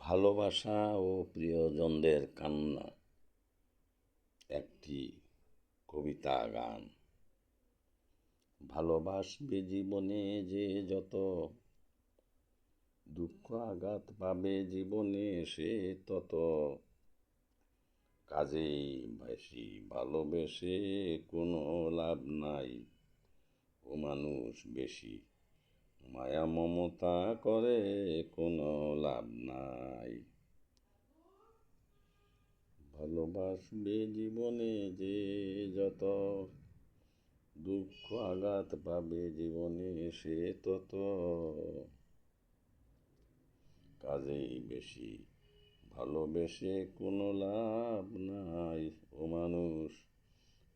ভালোবাসা ও প্রিয়জনদের কান্না। একটি কবিতা গান। ভালোবাসবে জীবনে যে যত দুঃখ আঘাত পাবে জীবনে সে তত। কাজেই বেশি ভালোবেসে কোনো লাভ নাই। ও মানুষ বেশি মায়া মমতা করে কোনো লাভ নাই। ভালোবাসবে জীবনে যে যত, দুঃখ আঘাত পাবে জীবনে সে তত। কাজেই বেশি ভালোবেসে কোনো লাভ নাই ও মানুষ,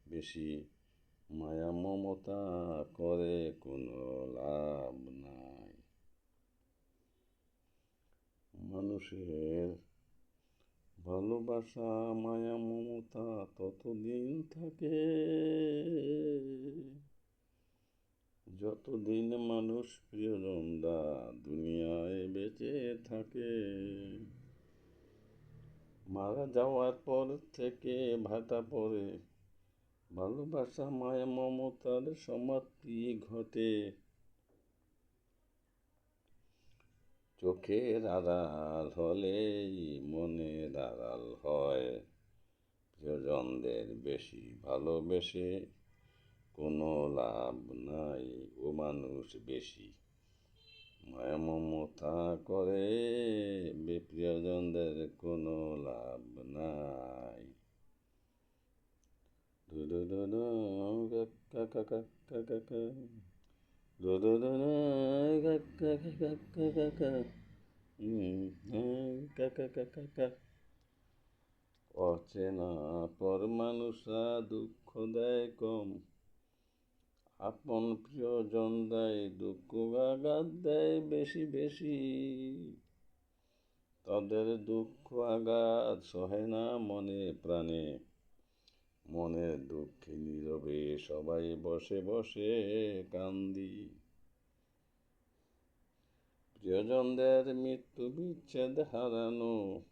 বেশি মায়া মমতা করে কোনো লাভ নাই। মানুষের ভালোবাসা, মায়া মমতা ততদিন থাকে। যতদিন মানুষ প্রিয়জনরা দুনিয়ায় বেঁচে থাকে। মারা যাওয়ার পর থেকে ভাটা পড়ে ভালোবাসা মায়া মমতার সমাপ্তি ঘটে। চোখের আড়াল হলেই মনের আড়াল হয়। প্রিয়জনদের বেশি ভালোবেসে কোনো লাভ নাই ও মানুষ বেশি। মায়া, মমতা করে প্রিয়জনদের কোনো লাভ নাই। অচেনা পর মানুষরা দুঃখ দেয় কম। আপন প্রিয়জন দেয় দুঃখ, আঘাত দেয় বেশি বেশি। তাদের দুঃখ, আঘাত সহে না মনে প্রাণে। মনের দুঃখে নীরবে সবাই বসে বসে কান্দি। প্রিয়জনদের মৃত্যু বিচ্ছেদ হারানো,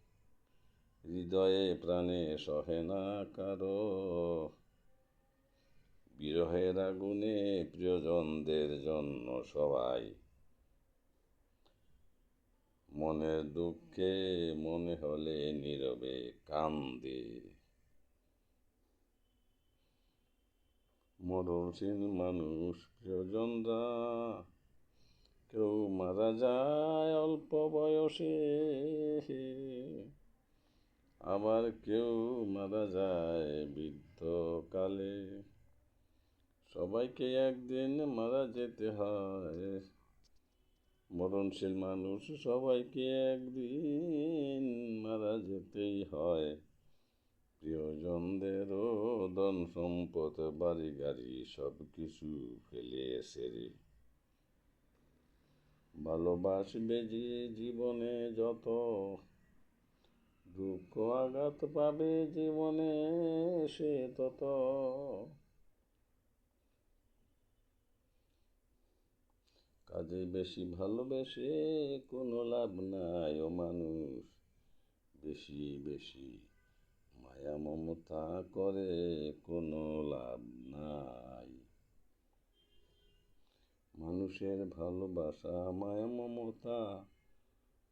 হৃদয়ে প্রাণে সহে না কারও। বিরহের আগুনে প্রিয়জনদের জন্য সবাই মনের দুঃখে মনে হলে নীরবে কান্দে। মরণশীল মানুষ প্রিয়জনরা। কেউ মারা যায় অল্প বয়সে। আবার কেউ মারা যায় বৃদ্ধকালে। সবাইকে একদিন মারা যেতে হয়। মরণশীল মানুষ সবাইকে একদিন মারা যেতেই হয়। প্রিয়জনদেরও ধন সম্পদ, বাড়ি গাড়ি সব কিছু ফেলে সেরে ভালোবাসবে যে জীবনে যত দুঃখ আঘাত পাবে জীবনে সে তত। কাজে বেশি ভালোবেসে কোনো লাভ নাই ও মানুষ, বেশি বেশি মায়া মমতা করে কোনো লাভ নাই। মানুষের ভালোবাসা মায়া মমতা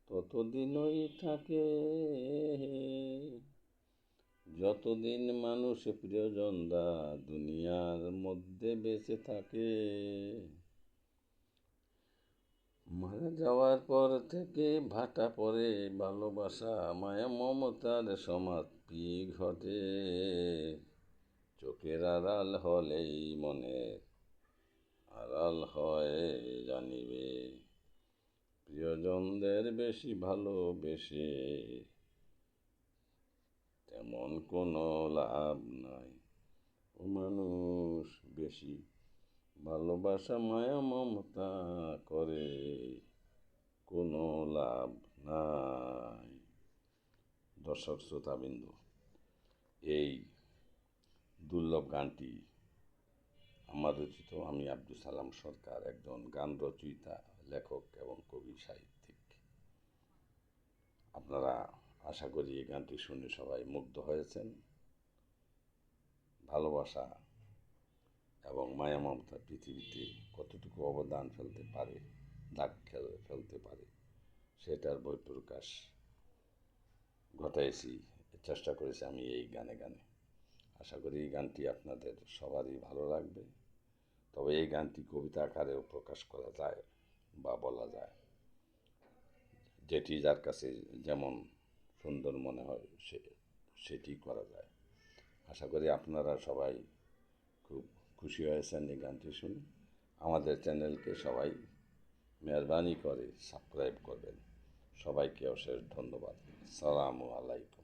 ততদিনই থাকে। যতদিন মানুষ প্রিয়জনরা দুনিয়ার মধ্যে বেঁচে থাকে। মারা যাওয়ার পর থেকে ভাটা পরে ভালোবাসা মায়া মমতার সমাপ্তি ঘটে। চোখের আড়াল হলেই মনের আড়াল হয় জানিবে। প্রিয়জনদের বেশি ভালোবেসে তেমন কোনো লাভ নাই। ও মানুষ বেশি ভালোবাসা মায়া মমতা করে, কোনো লাভ নাই। দর্শক শ্রোতাবিন্দু এই দুর্লভ গানটি আমার রচিত আমি আব্দুল সালাম সরকার, একজন গান রচয়িতা, লেখক এবং কবি, সাহিত্যিক। আপনারা আশা করি এই গানটি শুনে সবাই মুগ্ধ হয়েছেন। ভালোবাসা এবং মায়া মমতা পৃথিবীতে কতটুকু অবদান ফেলতে পারে, দাগ ফেলতে পারে, সেটার বই বহিঃপ্রকাশ ঘটাইছি, চেষ্টা করেছি আমি এই গানে গানে। আশা করি এই গানটি আপনাদের সবারই ভালো লাগবে। তবে এই গানটি কবিতা আকারেও প্রকাশ করা যায় বা বলা যায়। যেটি যার কাছে যেমন সুন্দর মনে হয়, সে, সেটি করা যায়। আশা করি আপনারা সবাই খুশি হয়েছেন এই গানটি শুনে আমাদের চ্যানেলকে সবাই মেহরবানি করে, সাবস্ক্রাইব করবেন। সবাইকে অশেষ ধন্যবাদ। সালামু আলাইকুম।